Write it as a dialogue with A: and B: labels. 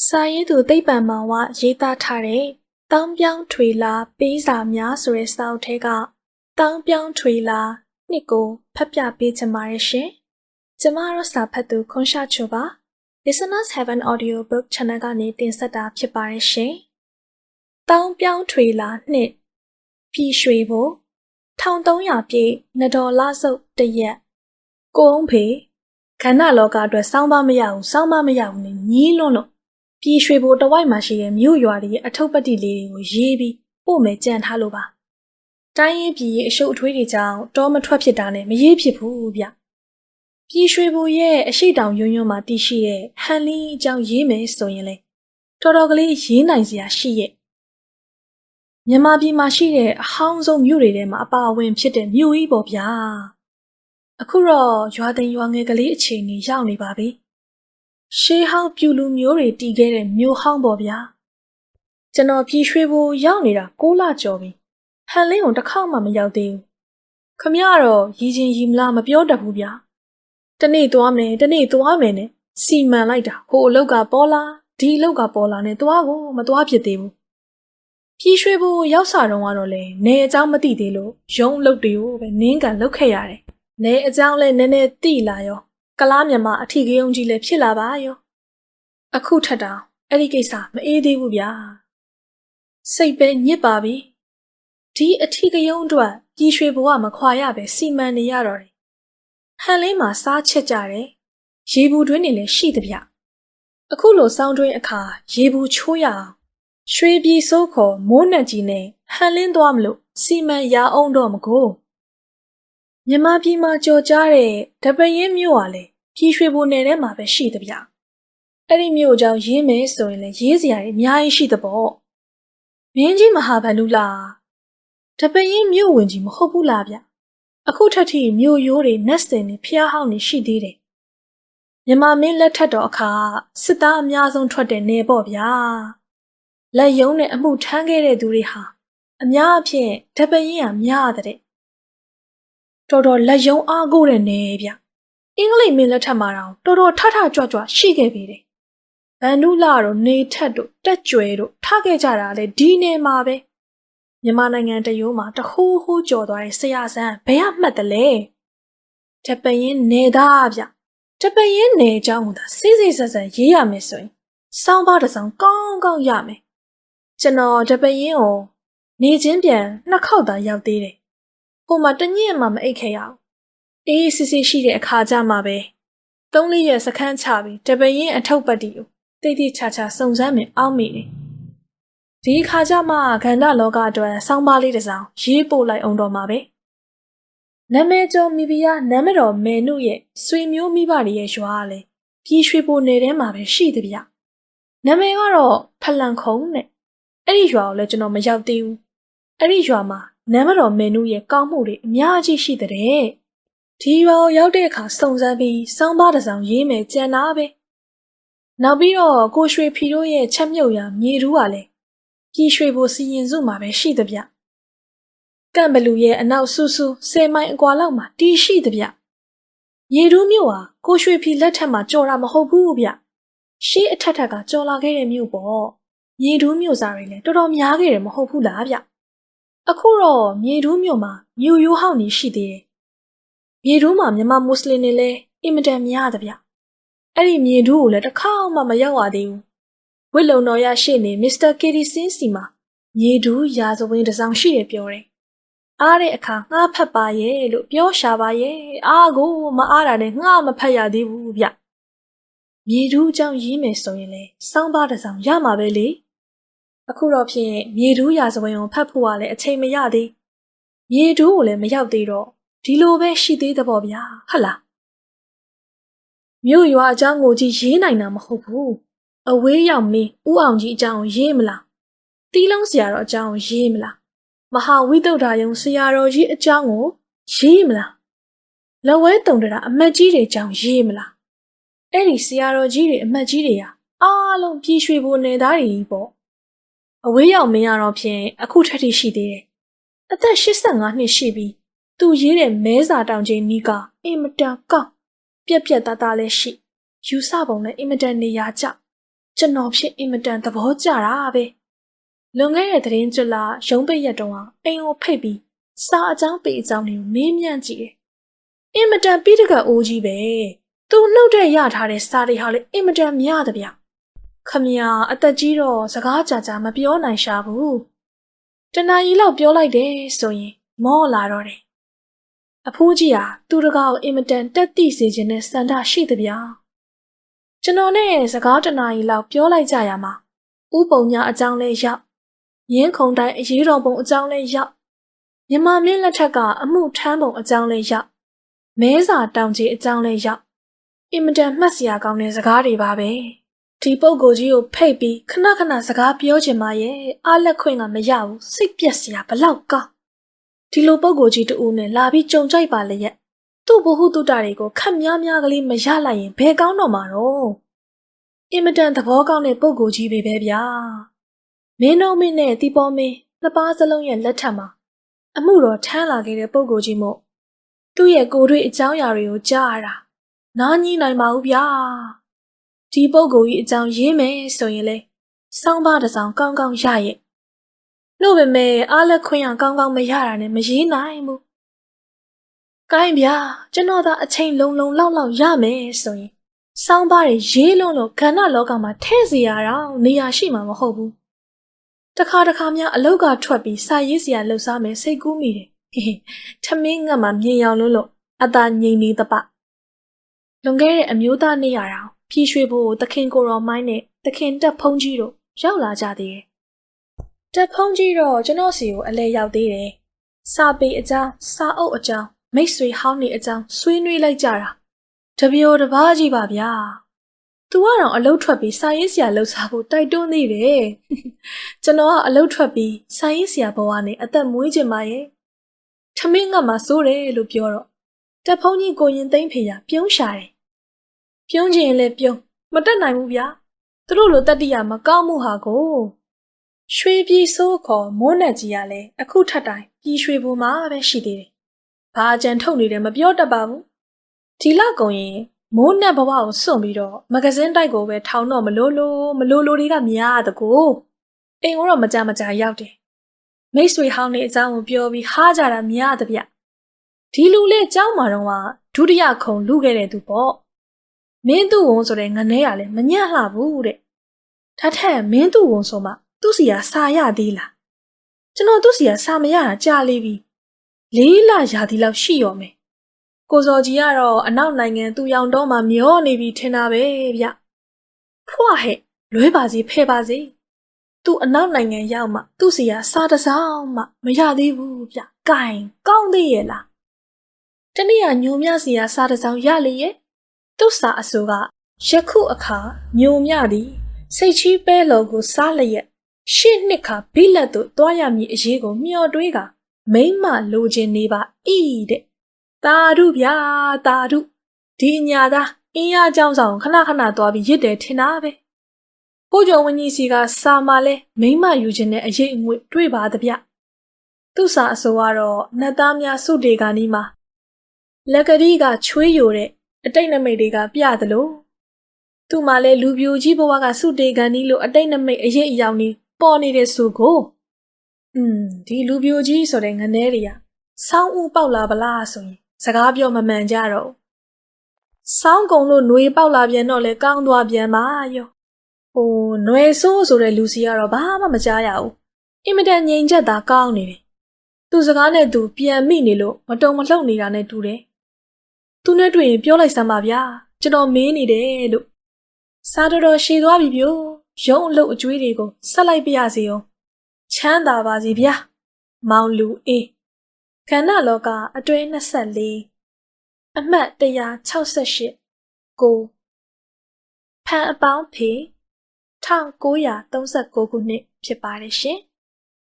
A: စာရေးသူသိပ္ပံမောင်ဝရေးသားထားတဲ့တောင်းပြောင်းထွေလာပေးစာများဆိုတဲ့စာအုပ်ထဲကတောင်းပြောင်းထွေလာနှစ်ကိုဖတ်ပြပေးချင်ပါတယ်ရှင်။ကျမတို့စာဖတ်သူခွန်ရှာချိုပါ Listeners Heaven Audio Book Channel ကနေတင်ဆက်တာဖြစ်ပါတယ်ရှင်။တောင်းပြောင်းထွေလာနှစ်ပြည်ရွှေဘို1300ပြည့်နဒေါ်လဆုပ်တရက်ကိုအောင်ဖေခန္ဓာလောကအတွက်စောင်းပါမရဘူးစောင်းပါမရဘူးနဲ့ညီးလွန်းလို့ ပြည်ရွှေဘိုတဝိုက်မှာရှိတဲ့မြို့ရွာတွေရဲ့အထုပ်ပတ္တိလေးတွေကိုရေးပြီးပို့မယ်ကြံထားလို့ပါ။တိုင်းရင်းပြည်ရဲ့အရှုပ်အထွေးတွေကြောင့်တောမထွက်ဖြစ်တာနဲ့မရေးဖြစ်ဘူးဗျ။ပြည်ရွှေဘိုရဲ့အရှိတောင်ယွန်းယွန်းမှာတည်ရှိတဲ့ဟန်လင်းအကြောင်းရေးမယ်ဆိုရင်လေတော်တော်ကလေးရေးနိုင်စရာရှိရဲ့။မြန်မာပြည်မှာရှိတဲ့အဟောင်းဆုံးမြို့တွေထဲမှာအပါအဝင်ဖြစ်တဲ့မြို့ကြီးပေါ့ဗျာ။အခုတော့ရွာသိမ်းရွာငယ်ကလေးအခြေအနေရောက်နေပါပြီ။ ရှေးဟောင်းပြူလူမျိုးတွေတည်ခဲ့တဲ့မြို့ဟောင်းပေါ့ဗျာကျွန်တော်ပြည်ရွှေဘိုရောက်နေတာ6လကျော်ပြီဟန်လင်းကိုတစ်ခါမှမရောက်သေးဘူးခမရတော့ရည်ချင်းရီမလားမပြောတတ်ဘူးဗျာတနေ့သွားမယ်တနေ့သွားမယ်နဲ့စီမံလိုက်တာဟိုအလောက်ကပေါ်လာဒီအလောက်ကပေါ်လာနဲ့သွားကိုမသွားဖြစ်သေးဘူးပြည်ရွှေဘိုရောက်စာတော့ကတော့လေနေအကြောင်းမသိသေးလို့ရုံးအလုပ်တွေကိုပဲနင်းကန်လုပ်ခဲ့ရတယ်နေအကြောင်းလဲနည်းနည်းသိလာရော ကလားမြန်မာအထီးကယုံကြီးလည်းဖြစ်လာပါရောအခုထက်တောင်အဲ့ဒီကိစ္စမအေးသေးဘူးဗျာစိတ်ပဲညစ်ပါပြီဒီအထီးကယုံအတွက်ပြည်ရွှေဘဝမခွာရပဲစီမံနေရတော့တယ်ဟန်လေးမှာစားချက်ကြတယ်ရေဘူးတွင်းနေလည်းရှိသဗျအခုလိုစောင်းတွင်းအခါရေဘူးချိုးရအောင်ရွှေပြည်စိုးခေါ်မိုးနက်ကြီးနဲ့ဟန်လင်းသွားမလို့စီမံရအောင်တော့မကိုမြန်မာပြည်မှာကြော်ကြားတဲ့တပရင်မြို့ဟာလေ ပြည်ရွှေဘိုနယ်ထဲမှာပဲရှိသဗျအဲ့ဒီမြို့ကြောင့်ရေးမယ်ဆိုရင်လည်းရေးစရာတွေအများကြီးရှိသပေါ့မင်းကြီးမဟာဗန္ဓုလားတပရင်မြို့ဝင်ကြီးမဟုတ်ဘူးလားဗျအခုထက်ထိမြို့ရိုးတွေနက်စတင်တွေဖျားဟောင်းတွေရှိသေးတယ်မြန်မာမင်းလက်ထက်တော်အခါစစ်သားအများဆုံးထွက်တဲ့နယ်ပေါ့ဗျာလက်ယုံနဲ့အမှုထမ်းခဲ့တဲ့သူတွေဟာအများအဖြစ်တပရင်ကများတဲ့တော်တော်လက်ယုံအားကိုးတဲ့နေဗျအ င်္ဂလိပ်မင်းလက်ထက်မှာတော့တော်တော်ထထကြွကြွရှိခဲ့ပြီတဲ့ဗန်နုလာတို့နေထက်တို့တက်ကြွယ်တို့ထခဲ့ကြတာလေဒီနေမှာပဲမြန်မာနိုင်ငံတရိုးမှာတဟိုးဟိုးကြော်သွားတဲ့ဆရာဆန်းဘယ်ကမှတ်တယ်လဲတပရင်နေသားဗျတပရင်နေအကြောင်းကသာစိစိဆက်ဆက်ရေးရမယ်ဆိုရင်စောင်းပါတစ်စောင်းကောင်းကောင်းရမယ်ကျွန်တော်တပရင်ကိုနေချင်းပြန်နှစ်ခေါက်သာရောက်သေးတယ်ဟိုမှာတညက်မှမအိတ်ခဲ့ရအောင် အေးစစ်စစ်ရှိတဲ့အခါကြမှာပဲသုံးလေးရက်စခန်းချပြီးတပရင်အထုပ်ပတ်တီကိုတိတ်တိတ်ချာချာစုံစမ်းမယ်အောက်မိတယ်ဒီအခါကြမှာခန္ဓာလောကအတွက်စောင်းပါလေးတစ်စောင်းရေးပို့လိုက်အောင်တော့မှာပဲနာမည်ကျော်မိဖုရားနာမည်တော်မေနုရဲ့ဆွေမျိုးမိဘတွေရဲ့ရွာကလည်းပြည်ရွှေပိုနယ်ထဲမှာပဲရှိသဗျနာမည်ကတော့ဖလန်ခုံနဲ့အဲ့ဒီရွာကိုလည်းကျွန်တော်မရောက်သေးဘူးအဲ့ဒီရွာမှာနမ်းမတော်မင်းတို့ရဲ့ကောင်းမှုတွေအများကြီးရှိတဲ့ ဒီရွာကိုရောက်တဲ့အခါစုံစမ်းပြီးစောင်းပါတစ်စောင်ရေးမယ်ကြံတာပဲနောက်ပြီးတော့ကိုရွှေဖီတို့ရဲ့ချက်မြုပ်ရာမြေတူးကလည်းကြီးရွှေဖို့စီရင်စုမှာပဲရှိသဗျကန့်ဘလူရဲ့အနောက်ဆူဆူဆယ်မိုင်အကွာလောက်မှာတီးရှိသဗျမြေတူးမြို့ဟာကိုရွှေဖီလက်ထက်မှာကြော်တာမဟုတ်ဘူးဗျရှေးအထက်ထက်ကကြော်လာခဲ့တဲ့မြို့ပေါ့မြေတူးမြို့စားတွေလည်းတော်တော်များခဲ့တယ်မဟုတ်ဘူးလားဗျအခုတော့မြေတူးမြို့မှာမြို့ရိုးဟောင်းနေရှိသေးတယ်။ မြေတူးမှာမြန်မာမွတ်စလင်တွေလည်းအင်မတန်များသဗျ။အဲ့ဒီမြေတူးကိုလည်းတစ်ခါမှမရောက်ရသေးဘူး။ဝစ်လုံတော်ရရှိနေမစ္စတာကေဒီစင်းစီမှာမြေတူးရာဇဝင်တစ်စောင်ရှိတယ်ပြောတယ်။အားတဲ့အခါငှားဖတ်ပါရဲ့လို့ပြောရှာပါရဲ့။အားကိုမအားတာနဲ့ငှားမဖတ်ရသေးဘူးဗျ။မြေတူးအကြောင်းရေးမယ်ဆိုရင်လေစောင်းပါတစ်စောင်ရမှာပဲလေ။အခုတော့ဖြင့်မြေတူးရာဇဝင်ကိုဖတ်ဖို့ကလည်းအချိန်မရသေးမြေတူးကိုလည်းမရောက်သေးတော့ ဒီလိုပဲရှိသေးတဲ့ပေါ့ဗျာဟုတ်လားမြို့ရွာအကြောင်းကိုကြီးရေးနိုင်တာမဟုတ်ဘူးအဝေးရောက်မင်းဥအောင်ကြီးအကြောင်းကိုရေးမလားတီးလုံးဆရာတော်အကြောင်းကိုရေးမလားမဟာဝိတုဒ္ဓယုံဆရာတော်ကြီးအကြောင်းကိုရေးမလားလက်ဝဲတုံတရာအမတ်ကြီးတွေအကြောင်းရေးမလားအဲ့ဒီဆရာတော်ကြီးတွေအမတ်ကြီးတွေဟာအားလုံးပြည်ရွှေဘိုနယ်သားတွေကြီးပေါ့အဝေးရောက်မင်းရတော့ဖြင့်အခုထက်ထိရှိသေးတယ်။အသက်85နှစ်ရှိပြီ။ သူရေးတဲ့မဲစာတောင်ချင်းနီးကအင်မတန်ကောက်ပြက်ပြက်သားသားလည်းရှိ။ယူဆပုံနဲ့အင်မတန်နေရာကျ။ကျကျွန်တော်ဖြစ်အင်မတန်သဘောကျတာပဲလွန်ခဲ့တဲ့သတင်းကျွလာရုံးပိတ်ရက်တုန်းကအိမ်ကိုဖိတ်ပြီးစာအကြောင်းပေအကြောင်းတွေကိုမေးမြန်းကြည့်တယ်အင်မတန်ပြီးတကအိုးကြီးပဲသူနှုတ်တဲ့ရထားတဲ့စာတွေဟာလေအင်မတန်များတယ်ဗျခမညာအသက်ကြီးတော့စကားကြာကြာမပြောနိုင်ရှာဘူးတနာရီလောက်ပြောလိုက်တယ်ဆိုရင်မောလာတော့တယ် အဖိုးကြီးဟာသူတကားကိုအင်မတန်တက်သိစေခြင်းနဲ့စန္ဒရှိတယ်ဗျာကျွန်တော်နဲ့စကားတနာရီလောက်ပြောလိုက်ကြရမှာဥပုံညာအကြောင်းလေးရောက်ရင်းခုံတိုင်းအရေးတော်ပုံအကြောင်းလေးရောက်မြမမင်းလက်ထက်ကအမှုထမ်းပုံအကြောင်းလေးရောက်မဲစာတောင်ကြီးအကြောင်းလေးရောက်အင်မတန်မှတ်စရာကောင်းတဲ့စကားတွေပါပဲဒီပုံကိုကြီးကိုဖိတ်ပြီးခဏခဏစကားပြောချင်ပါရဲ့အားလက်ခွင့်ကမရဘူးစိတ်ပြက်စရာဘလောက်ကောင်း ဒီလိုပုံကိုကြီးတူနဲ့လာပြီးကြုံကြိုက်ပါလေရဲ့သူ့ဘ ഹു တုတ္တတွေကိုခက်များများကလေးမရလိုက်ရင်ဘယ်ကောင်းတော့မှာတော့အင်မတန်သဘောကောင်းတဲ့ပုံကိုကြီးပဲပဲဗျာမင်းတို့မင်းနဲ့တီပေါ်မင်းနှစ်ပါးစလုံးရဲ့လက်ထက်မှာအမှုတော်ထမ်းလာခဲ့တဲ့ပုံကိုကြီးမို့သူ့ရဲ့ကိုယ်တွေ့အကြောင်းအရာတွေကိုကြားရတာနားကြီးနိုင်ပါဘူးဗျာဒီပုံကိုကြီးအကြောင်းရေးမယ်ဆိုရင်လေစောင်းပါတစ်စောင်းကောင်းကောင်းရရဲ့ လို့ပဲမဲ့အားလက်ခွင့်ရကောင်းကောင်းမရတာနဲ့မရေးနိုင်ဘူးကိုင်းဗျာကျွန်တော်သာအချိန်လုံးလုံးလောက်လောက်ရမယ်ဆိုရင်စောင်းပါးတွေရေးလုံးလို့ကဏ္ဍလောကမှာထဲ့စီရတော့နေရာရှိမှာမဟုတ်ဘူးတခါတခါများအလောက်ကထွက်ပြီးစာရေးစရာလှုပ်ရှားမယ်စိတ်ကူးမိတယ်ဟေးထမင်းငတ်မှာမြင်ရောင်လို့လို့အသာငြိမ်နေတပလွန်ခဲ့တဲ့အမျိုးသားနေရတာဖြီးရွှေဖို့သခင်ကိုရောမိုင်းနဲ့သခင်တက်ဖုံးကြီးတို့ရောက်လာကြသေးတယ် တက်ဖုံးကြီးတော့ကျွန်တော်စီကိုအလဲရောက်သေးတယ်စာပေအကြောင်းစာအုပ်အကြောင်းမိတ်ဆွေဟောင်းနေအကြောင်းဆွေးနွေးလိုက်ကြတာတပျော်တပားကြီးပါဗျာသူကတော့အလုတ်ထွက်ပြီးစာရေးဆရာလှုပ်ရှားဖို့တိုက်တွန်းနေတယ်ကျွန်တော်ကအလုတ်ထွက်ပြီးစာရေးဆရာဘဝနဲ့အသက်မွေးခြင်းပါရဲ့ထမင်းငတ်မှာစိုးတယ်လို့ပြောတော့တက်ဖုံးကြီးကိုရင်သိမ့်ဖေရပြုံးရှာတယ်ပြုံးချင်လည်းပြုံးမတက်နိုင်ဘူးဗျာသူတို့လိုတတ္တိယမကောင်းမှုဟာကို ရွှေပြည်စိုးခေါ်မိုးနံကြီးကလည်းအခုထပ်တိုင်းပြည်ရွှေဘူမှာပဲရှိသေးတယ်။ဘာအကြံထုတ်နေတယ်မပြောတတ်ပါဘူး။ဒီလောက်ကုန်ရင်မိုးနံဘဝကိုစွန့်ပြီးတော့မဂဇင်းတိုက်ကိုပဲထောင်တော့မလို့လို့မလို့လို့တွေကများတကူ။အိမ်ကတော့မကြမကြရောက်တယ်။မိတ်ဆွေဟောင်းတွေအကြောင်းကိုပြောပြီးဟားကြတာများတပြ။ဒီလူလေးကြောက်မာတော့ကဒုတိယခုံလူခဲ့တဲ့သူပေါ့။မင်းသူ့ဝန်ဆိုတဲ့ငနဲကလည်းမညံ့လှဘူးတဲ့။ဒါထက်မင်းသူ့ဝန်ဆိုမှ စီကစာရသေးလားကျွန်တော်သူ့စီကစာမရတာကြာလေးပြီလေးလရာသီလောက်ရှိရောမယ်ကိုစောကြီးကတော့အနောက်နိုင်ငံသူရောင်တော့မှမျောနေပြီထင်တာပဲဗျဖွာဟဲ့လွဲပါစီဖဲပါစီသူအနောက်နိုင်ငံရောက်မှသူ့စီကစားတစောင်းမှမရသေးဘူးဗျ။ကင်ကောင်းသေးရဲ့လား။တနေ့ကညိုမြစီကစားတစောင်းရလေရဲ့။သူ့စာအဆိုကယခုအခါညိုမြသည်စိတ်ချီးပဲလော်ကိုစားလျက် ရှစ်နှစ်ခါဘိလက်သို့တွားရမည်အရေးကိုမျှော်တွေးကမိမ့်မလိုချင်နေပါဤတဲ့။တာရုဗျာတာရုဒီညာသားအင်းရကြောင်းဆောင်ခဏခဏသွားပြီးရစ်တယ်ထင်တာပဲ။ကိုကျော်ဝင်းကြီးစီကစာမလဲမိမ့်မယူခြင်းနဲ့အရေးအငွေ့တွေ့ပါသဗျ။သူ့စာအဆိုကတော့နတ်သားများစုတေကနီးမှာလက်ကလေးကချွေးယိုတဲ့အတိတ်နမိတ်တွေကပြသလိုသူ့မှာလဲလူပြိုကြီးဘဝကစုတေကန်နီးလို့အတိတ်နမိတ်အရေးအယောင်ကြီး ပေါ်နေတဲ့ဆိုကိုอืมဒီလူပြိုကြီးဆိုတဲ့ငနဲတွေကစောင်းဦးပေါက်လာပလားဆိုရင်စကားပြောမမှန်ကြတော့စောင်းကုံလို့ຫນွေပေါက်လာပြန်တော့လဲကောင်းသွားပြန်ပါရောဟိုຫນွေဆိုးဆိုတဲ့လူစီကတော့ဘာမှမကြားရဘူးအင်မတန်ငြိမ်ချက်သာကောင်းနေတယ်သူစကားနဲ့သူပြန်မိနေလို့မတုံမလှုပ်နေတာနဲ့တူတယ်သူနဲ့တွေ့ရင်ပြောလိုက်စမ်းပါဗျာကျွန်တော်မင်းနေတယ်လို့စားတော်တော်ရှည်သွားပြီပြို့ ရုံအလုပ်အကျွေးတွေကိုဆက်လိုက်ပြရစီအောင်ချမ်းသာပါစီဗျာမောင်လူအေးခန္ဓာလောကအတွဲ24အမှတ်168ကိုဖန်အပေါင်းဖေ1939ခုနှစ်ဖြစ်ပါတယ်ရှင်